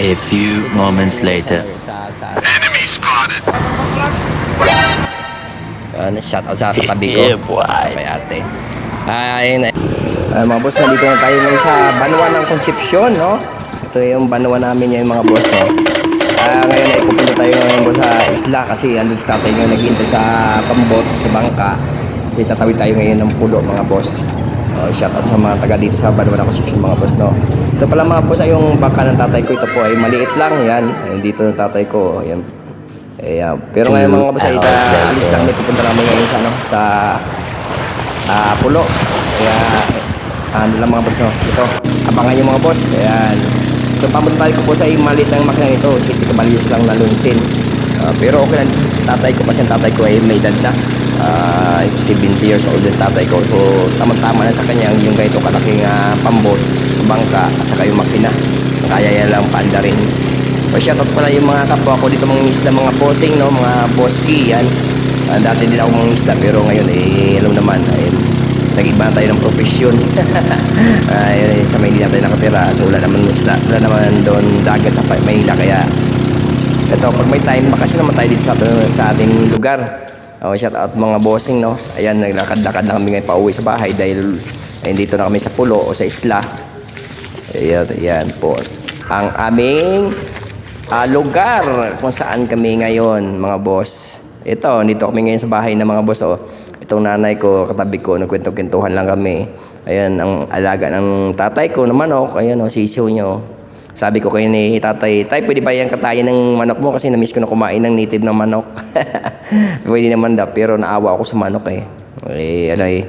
A few moments later. Sa, sa, Ano, shout out sa katabi ko. Yeah, boy. Kay ate. Ay, na. Ah, mga boss, nandito na tayo ngayon sa Banwa ng Concepcion, no? Ito yung Banwa namin yan, mga boss, no? Ah, ngayon ay pupunta tayo ngayon boss, sa isla kasi andun si tatay ngayon naghihintay sa pambot, sa bangka. Kasi tatawid tayo ngayon ng pulo, mga boss. Oh, shout out sa mga taga dito sa Banwa ng Concepcion, mga boss, no? Ito pala mga boss ay yung bangka ng tatay ko. Ito po ay maliit lang, yan. Ayun, dito ng tatay ko. Ayan, Ayan. Pero ngayon mga boss ay ita, alis lang din pupunta namin ngayon sa ano sa ah, pulo. Kaya ah, ano lang mga boss no. Ito, abangan yung mga boss. Ayan. Ito pamunta ko po sa maliit ng makina nito. City Caballos lang na lunsin. Ah, pero okay lang. Tatay ko kasi tatay ko ay may edad na. Ah, 70 years old din tatay ko. So, tama-tama na sa kanya yung ganito kalaking ah, pambot, bangka, at saka yung makina. Kaya yan lang paanda rin. O shoutout pala yung mga kapwa ko dito mga isda, mga bossing, no? mga boski, yan. Ah, dati din ako mga isda, pero ngayon, eh, alam naman, eh, nag-iba na tayo ng profesyon. Ay, sa Maynila tayo nakatira, so wala naman wala naman doon dagat sa Maynila, kaya ito, pag may time, bakasyon naman tayo dito sa, sa ating lugar. O, shout out mga bossing, no? Ayan, naglakad-lakad na kami ngayon pa uwi sa bahay dahil ayun, dito na kami sa pulo o sa isla. Ayan, ayan po. Ang aming ah, lugar kung saan kami ngayon, mga boss. Ito, dito kami ngayon sa bahay ng mga boss. Oh. Itong nanay ko, katabi ko, nagkwento-kwentuhan lang kami. Ayan, ang alaga ng tatay ko na manok. Ayan, oh, sisiw nyo. Sabi ko kay ni tatay, tay, pwede ba yan katayin ng manok mo? Kasi namiss ko na kumain ng native na manok. pwede naman daw, pero naawa ako sa manok eh. Eh, alay,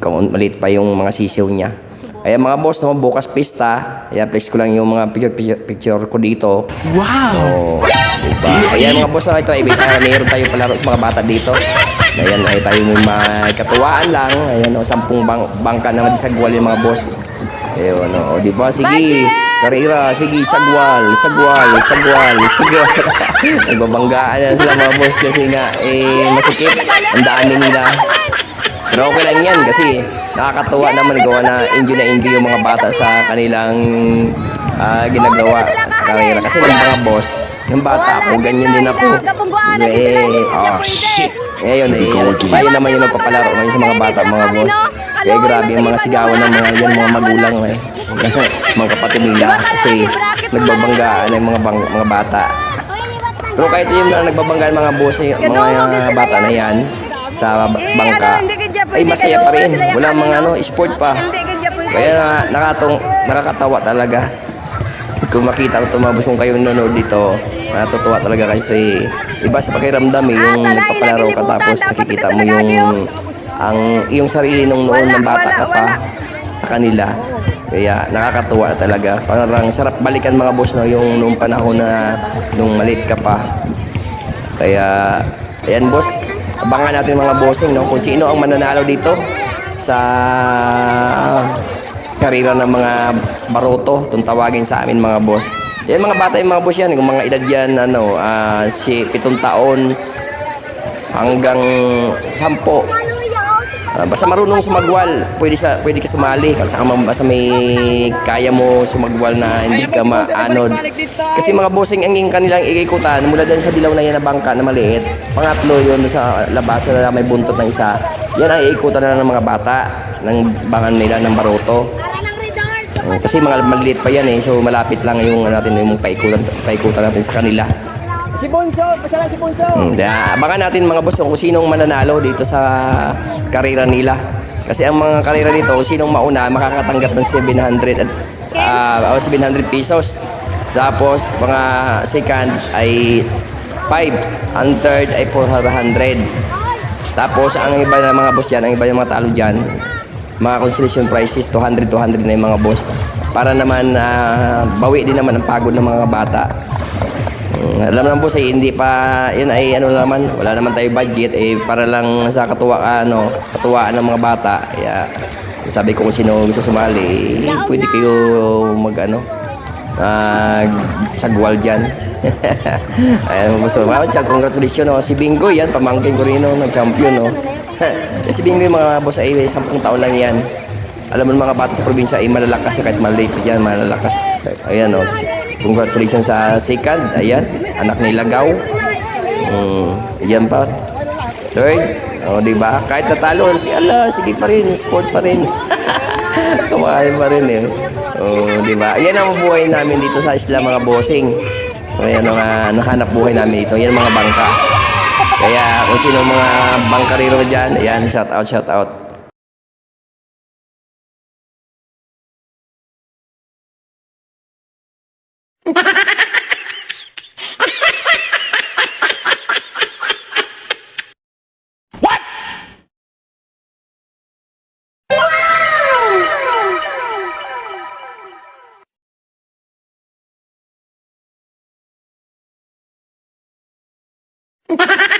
kung maliit pa yung mga sisiw niya. Ayan mga boss, no, bukas pista. Ayan, flex ko lang yung mga picture, picture, picture ko dito. Wow! diba? Ayan mga boss, no, ito, ay, uh, mayroon tayo palaro sa mga bata dito. Ayan, ay tayo may mga katuwaan lang. Ayan, o, sampung bang, bangka na sagwal yung mga boss. Ayun, o, di ba? Sige, karira, sige, sagwal, sagwal, sagwal, sagwal. Nagbabanggaan na sila mga boss kasi nga, eh, masikip. Ang dami nila. Pero okay lang yan kasi nakakatuwa naman gawa na enjoy na enjoy yung mga bata sa kanilang ah, ginagawa karera. Kasi ng mga boss, ng bata ako, ganyan din ako. Kasi, eh, oh, shit. Ngayon eh, tayo naman yung nagpapalaro ngayon sa mga bata, mga boss. Kaya grabe yung mga sigawan ng mga yan, mga magulang eh. Mga kapatid nila kasi nagbabanggaan ng mga bang, mga bata. Pero kahit yung mga nagbabanggaan mga boss, eh, mga bata na yan, sa bangka, ay masaya pa rin. Walang mga ano, sport pa. Kaya na, nakatong, nakakatawa talaga. Kung makita ko tumabos kung kayo nanonood dito, natutuwa talaga kasi iba sa pakiramdam eh, yung nagpapalaro ka tapos nakikita mo yung ang yung sarili nung noon ng bata ka pa sa kanila. Kaya nakakatuwa talaga. Parang sarap balikan mga boss no, yung noong panahon na nung maliit ka pa. Kaya, ayan boss, abangan natin mga bossing no, kung sino ang mananalo dito sa karira ng mga baroto, itong tawagin sa amin mga boss. Yan mga bata yung mga boss yan, kung mga edad yan, ano, ah, si pitong taon hanggang sampo. Ah, basta marunong sumagwal, pwede sa pwede ka sumali kasi saka basta may kaya mo sumagwal na hindi ka maanod. Kasi mga bossing ang yung kanilang ikikutan mula dyan sa dilaw na yan na bangka na maliit. Pangatlo doon sa labas na may buntot ng isa. Yan ang iikutan na ng mga bata ng bangan nila ng baroto. Oh, Kasi mga maliit pa yan eh, so malapit lang yung ano natin yung paikutan, paikutan natin sa kanila. Si Bonso, pasala si Bonso. Mm, Kaya abangan natin mga boss kung sinong mananalo dito sa karera nila. Kasi ang mga karera dito, kung sinong mauna, makakatanggap ng 700 at ah, o 700 pesos. Tapos mga second ay 5, ang third ay 400. Tapos ang iba na mga boss yan, ang iba yung mga talo dyan, mga consolation prizes, 200, 200 na yung mga boss. Para naman ah, bawi din naman ang pagod ng mga bata. Alam naman po sa hindi pa yun ay ano naman wala naman tayo budget eh para lang sa katuwa ano katuwaan ng mga bata. Kaya sabi ko kung sino gusto sumali eh, pwede kayo mag ano mag sagwal dyan. Gusto mga chan congratulations no si Bingo yan pamangkin ko rin no nag champion no si Bingo yung mga boss ay 10 taon lang yan alam mo mga bata sa probinsya ay malalakas kahit maliit yan, malalakas. Ayan o, congratulations sa second, ayan, anak ni Lagaw. Mm, yan pa. Third, o di ba? Kahit natalo, si ala, sige pa rin, sport pa rin. Kumain pa rin eh. O, di ba? Yan ang buhay namin dito sa isla mga bossing. Ayan ang uh, nahanap buhay namin dito. Yan ang mga bangka. Kaya kung sino mga bangkarero dyan, ayan, shout out, shout out. What? Wow!